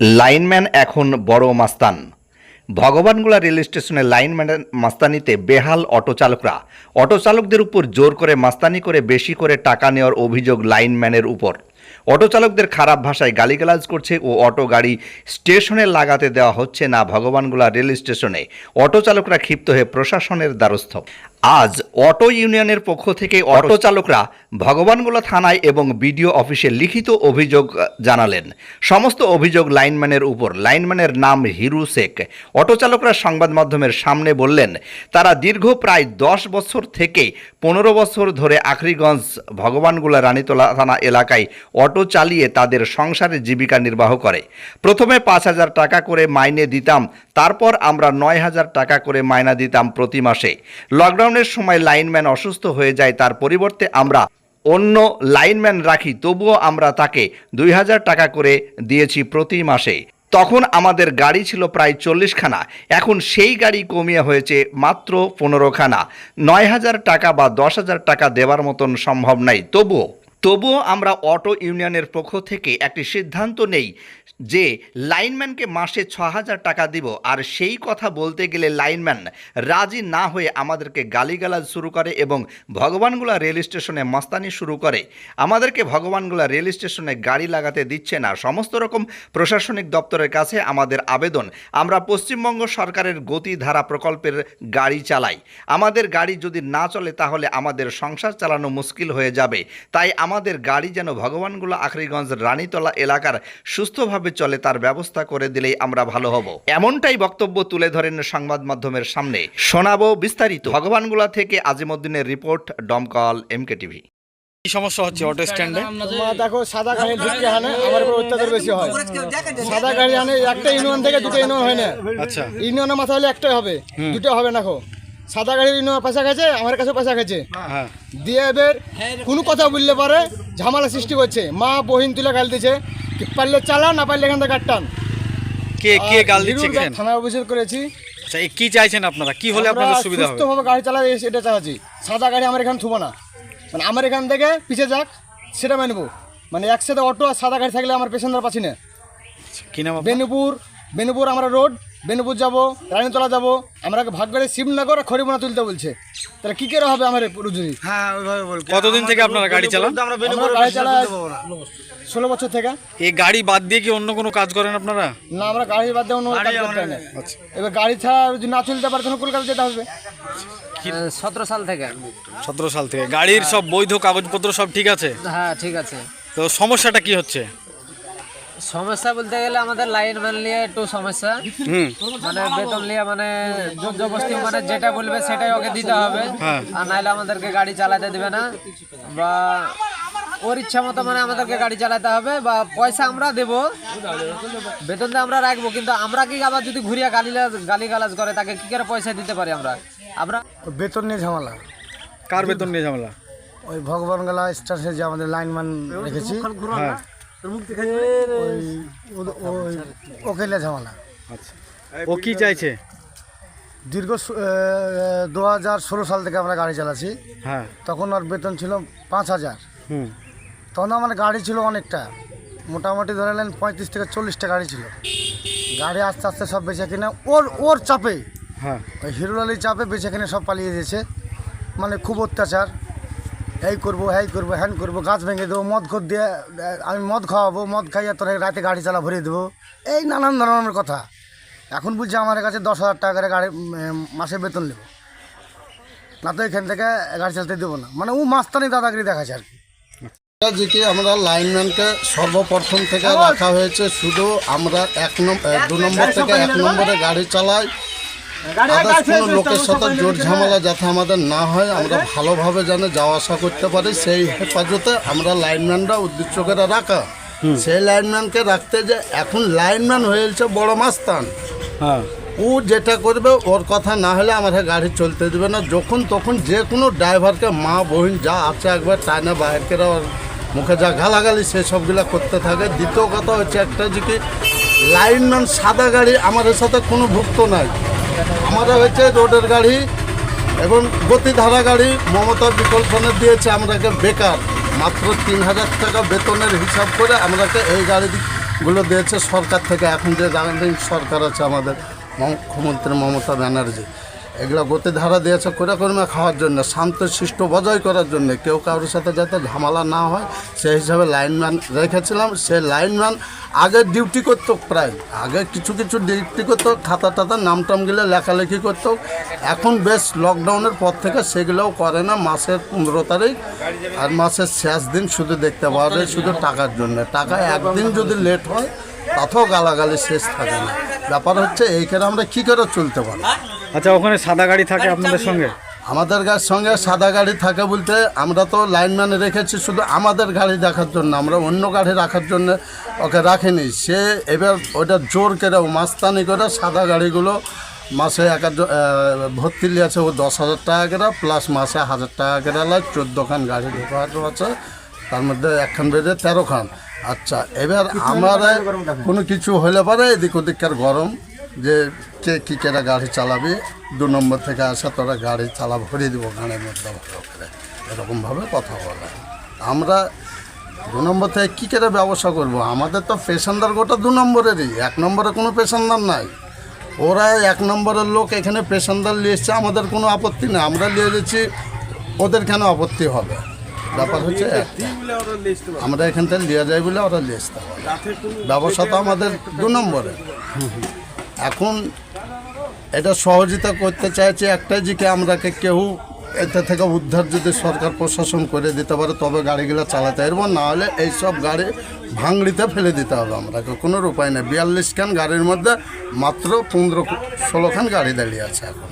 Lineman এখন বড় মাস্তান। ভগবানগোলা রেল স্টেশনে লাইনম্যানের মাস্তানিতে বেহাল অটো চালকরা। অটো চালকদের উপর জোর করে মাস্তানি করে বেশি করে টাকা নেওয়ার অভিযোগ লাইনম্যানের উপর। অটো চালকদের খারাপ ভাষায় গালিগালাজ করছে ও অটো গাড়ি স্টেশনে লাগাতে দেওয়া হচ্ছে না ভগবানগোলা রেল স্টেশনে। অটো চালকরা ক্ষিপ্ত হয়ে প্রশাসনের দ্বারস্থ। আজ অটো ইউনিয়নের পক্ষ থেকে অটো চালকরা ভগবানগোলা থানায় এবং বিডিও অফিসে লিখিত অভিযোগ জানালেন। সমস্ত অভিযোগ লাইনম্যানের উপর। লাইনম্যানের নাম হিরু শেখ। অটো চালকরা সংবাদ মাধ্যমের সামনে বললেন তারা দীর্ঘ প্রায় দশ বছর থেকে পনেরো বছর ধরে আখরিগঞ্জ ভগবানগোলা রানীতলা থানা এলাকায় অটো চালিয়ে তাদের সংসারের জীবিকা নির্বাহ করে। প্রথমে পাঁচ হাজার টাকা করে মাইনে দিতাম তারপর আমরা নয় হাজার টাকা করে মাইনা দিতাম প্রতি মাসে। লকডাউনের সময় লাইনম্যান অসুস্থ হয়ে যায়, তার পরিবর্তে আমরা অন্য লাইনম্যান রাখি, তবুও আমরা তাকে দুই হাজার টাকা করে দিয়েছি প্রতি মাসে। তখন আমাদের গাড়ি ছিল প্রায় চল্লিশখানা, এখন সেই গাড়ি কমিয়ে হয়েছে মাত্র পনেরোখানা। নয় হাজার টাকা বা দশ হাজার টাকা দেওয়ার মতন সম্ভব নাই, তবুও। তবুও আমরা অটো ইউনিয়নের পক্ষ থেকে একটি সিদ্ধান্ত নেই যে লাইনম্যানকে মাসে ছ হাজার টাকা দিব, আর সেই কথা বলতে গেলে লাইনম্যান রাজি না হয়ে আমাদেরকে গালিগালাজ শুরু করে এবং ভগবানগুলা রেল স্টেশনে মাস্তানি শুরু করে। আমাদেরকে ভগবানগুলা রেল স্টেশনে গাড়ি লাগাতে দিচ্ছে না। সমস্ত রকম প্রশাসনিক দপ্তরের কাছে আমাদের আবেদন, আমরা পশ্চিমবঙ্গ সরকারের গতিধারা প্রকল্পের গাড়ি চালাই। আমাদের গাড়ি যদি না চলে তাহলে আমাদের সংসার চালানো মুশকিল হয়ে যাবে। তাই আমাদের গাড়ি যেন ভগবানগুলা আখরিগঞ্জ রানীতলা এলাকার সুস্থভাবে চলে তার ব্যবস্থা করে দিলেই আমরা ভালো হব। এমনটাই বক্তব্য তুলে ধরেন সংবাদ মাধ্যমের সামনে। শোনাবো বিস্তারিত। ভগবানগুলা থেকে আজিমুদ্দিনের রিপোর্ট ডমকল এমকে টিভি কি সমস্যা হচ্ছে অটো স্ট্যান্ডে? দেখো সাদা গাড়ি ঢুকতে হানে আমার উপর অত্যাচার বেশি হয়। সাদা গাড়ি আনে একটা ইউনিয়ন থেকে দুটো ইউনিয়ন হয় না। আচ্ছা। ইউনিয়নের মাথা হলে একটাই হবে। দুটো হবে না সাদা গাড়ির ইউনিয়ন পয়সা খেয়েছে আমার কাছে পয়সা খেয়েছে। হ্যাঁ। দিয়ে এবার কোনো কথা বললে পারে ঝামেলা সৃষ্টি করছে। মা বহিন তুলে গাল দিছে পারলে চালা না পারলে এখান থেকে কাটটান কে কে গাল দিচ্ছে কেন থানায় অভিযোগ করেছি। আচ্ছা কি চাইছেন আপনারা? কি হলে আপনাদের সুবিধা হবে? সুস্থভাবে গাড়ি চালাতে এটা চাইছি সাদা গাড়ি আমার এখানে থুবো না। মানে আমার এখান থেকে পিছিয়ে যাক সেটা মানব মানে একসাথে অটো আর সাদা গাড়ি থাকলে আমার পেশেন্টরা পাচ্ছি না। কি নাম বেনুপুর বেনুপুর আমরা রোড বেনুপুর যাব রানীতলা যাব আমরা ভাগ করে শিবনগর আর খড়িবোনা তুলতে বলছে। তাহলে কি করে হবে আমার রুজুরি? কতদিন থেকে আপনারা গাড়ি চালান? আমরা গাড়ি চালাই ষোলো বছর থেকে। এই গাড়ি বাদ দিয়ে কি অন্য কোনো কাজ করেন আপনারা? না আমরা গাড়ি বাদ দিয়ে অন্য কাজ করতে না। এবার গাড়ি ছাড়া যদি না চলতে পারে তখন কলকাতা যেতে হবে। সতেরো সাল থেকে। সতেরো সাল থেকে। গাড়ির সব বৈধ কাগজপত্র সব ঠিক আছে? হ্যাঁ ঠিক আছে। তো সমস্যাটা কি হচ্ছে? সমস্যা বলতে গেলে আমাদের লাইন ম্যান নিয়ে একটু সমস্যা। হুম। মানে বেতন নিয়ে মানে জবরদস্তি মানে যেটা বলবে সেটাই ওকে দিতে হবে। হ্যাঁ। আর নাহলে আমাদেরকে গাড়ি চালাতে দেবে না। বা ওর ইচ্ছা মতো মানে আমাদেরকে গাড়ি চালাতে হবে বা পয়সা আমরা দেব। বেতন দিয়ে আমরা রাখব কিন্তু আমরা কি আবার যদি ঘুরিয়ে গালি গালি গালাজ করে তাকে কি করে পয়সা দিতে পারি আমরা? আমরা বেতন নিয়ে ঝামেলা। কার বেতন নিয়ে ঝামেলা? ওই ভগবান গলা স্টেশনে যে আমাদের লাইনম্যান রেখেছি। ওই ও- ওই ঝামেলা। আচ্ছা। ও কি চাইছে? দীর্ঘ দু হাজার ষোলো সাল থেকে আমরা গাড়ি চালাচ্ছি। হ্যাঁ। তখন ওর বেতন ছিল পাঁচ হাজার। হুম। তখন আমার গাড়ি ছিল অনেকটা। মোটামুটি ধরে নেন পঁয়ত্রিশ থেকে চল্লিশটা গাড়ি ছিল। গাড়ি আস্তে আস্তে সব বেচে কিনে ওর ওর চাপে। হ্যাঁ। ওই আলীর চাপে বেচে কিনে সব পালিয়ে দিয়েছে। মানে খুব অত্যাচার। এই করব হ্যাই করব হ্যান করব গাছ ভেঙে দেবো মদ খোদ দিয়ে আমি মদ খাওয়াবো মদ খাইয়ে তোর রাতে গাড়ি চালা ভরিয়ে দেবো। এই নানান ধরনের কথা। এখন বলছে আমার কাছে দশ হাজার টাকা করে গাড়ি মাসে বেতন নেব। না তো এখান থেকে গাড়ি চালাতে দেবো না। মানে ও মাস্তানি দাদাগিরি দেখাচ্ছে আর কি। যে কি আমরা লাইনম্যানকে সর্বপ্রথম থেকে রাখা হয়েছে। শুধু আমরা এক নম্বর দু নম্বর থেকে এক নম্বরে গাড়ি চালাই। আদার্স কোনো লোকের সাথে জোর ঝামেলা যাতে আমাদের না হয় আমরা ভালোভাবে যেন যাওয়া আসা করতে পারি সেই হেফাজতে আমরা লাইনম্যানরা উদ্দেশ্য করে রাখা। সেই লাইনম্যানকে রাখতে যে এখন লাইনম্যান হয়েছে বড় মাস্তান। হ্যাঁ। ও যেটা করবে ওর কথা না হলে আমাদের গাড়ি চলতে দেবে না। যখন তখন যে কোনো ড্রাইভারকে মা বহিন যা আছে একবার টাইনে ওর মুখে যা গালাগালি সেসবগুলো করতে থাকে। দ্বিতীয় কথা হচ্ছে একটা যে কি লাইনম্যান সাদা গাড়ি আমাদের সাথে কোনো ভুক্ত নাই। আমাদের হচ্ছে রোডের গাড়ি এবং গতিধারা গাড়ি মমতার বিকল্পনে দিয়েছে আমরাকে বেকার। মাত্র তিন হাজার টাকা বেতনের হিসাব করে আমরাকে এই গাড়িগুলো দিয়েছে সরকার থেকে। এখন যে সরকার আছে আমাদের মুখ্যমন্ত্রী মমতা ব্যানার্জি। এগুলো গতিধারা দিয়েছে কর্মে খাওয়ার জন্য, শান্ত শিষ্ট বজায় করার জন্য। কেউ কারোর সাথে যাতে ঝামেলা না হয় সেই হিসাবে লাইনম্যান রেখেছিলাম। সেই লাইনম্যান আগে ডিউটি করতো প্রায়। আগে কিছু কিছু ডিউটি করতো, খাতা টাতা নাম টামগুলো লেখালেখি করতো। এখন বেশ লকডাউনের পর থেকে সেগুলোও করে না, মাসের পনেরো তারিখ আর মাসের শেষ দিন শুধু দেখতে পাওয়া যায় শুধু টাকার জন্য। টাকা একদিন যদি লেট হয়, তাতেও গালাগালি শেষ থাকে না। ব্যাপার হচ্ছে, এইখানে আমরা কী করে চলতে পারি? আচ্ছা ওখানে সাদা গাড়ি থাকে আপনাদের সঙ্গে? আমাদের গাড়ির সঙ্গে সাদা গাড়ি থাকে বলতে আমরা তো লাইনম্যান রেখেছি শুধু আমাদের গাড়ি দেখার জন্য আমরা অন্য গাড়ি রাখার জন্য ওকে রাখিনি। সে এবার ওটা জোর করে মাস্তানি করে সাদা গাড়িগুলো মাসে এক ভর্তি আছে ও দশ হাজার টাকা করে প্লাস মাসে হাজার টাকা করে লাগে চোদ্দ খান গাড়ি ঢোকানো আছে তার মধ্যে একখান বেড়ে তেরো খান। আচ্ছা এবার আমরা কোনো কিছু হলে পরে এদিক ওদিককার গরম। যে কে কী কেরা গাড়ি চালাবি দু নম্বর থেকে আসে তোরা গাড়ি চালা ভরিয়ে দেবো গানের মধ্যে ভালো করে। এরকমভাবে কথা বলে। আমরা দু নম্বর থেকে কী করে ব্যবসা করব? আমাদের তো পেশানদার গোটা দু নম্বরেরই। এক নম্বরে কোনো পেশানদার নাই। ওরা এক নম্বরের লোক এখানে পেশানদার নিয়ে এসছে আমাদের কোনো আপত্তি নেই। আমরা নিয়ে গেছি ওদের কেন আপত্তি হবে? ব্যাপার হচ্ছে আমরা এখান থেকে নিয়ে যাই বলে ওরা নিয়ে আসতে হবে ব্যবসা তো আমাদের দু নম্বরে। এখন এটা সহযোগিতা করতে চাইছে একটাই যে কি আমরাকে কেউ এটা থেকে উদ্ধার যদি সরকার প্রশাসন করে দিতে পারে, তবে গাড়িগুলো চালাতে পারব, নাহলে এইসব গাড়ি ভাঙড়িতে ফেলে দিতে হবে আমরাকে। কোনো উপায় নেই। বিয়াল্লিশ খান গাড়ির মধ্যে মাত্র পনেরো, ষোলো খান গাড়ি দাঁড়িয়ে আছে এখন।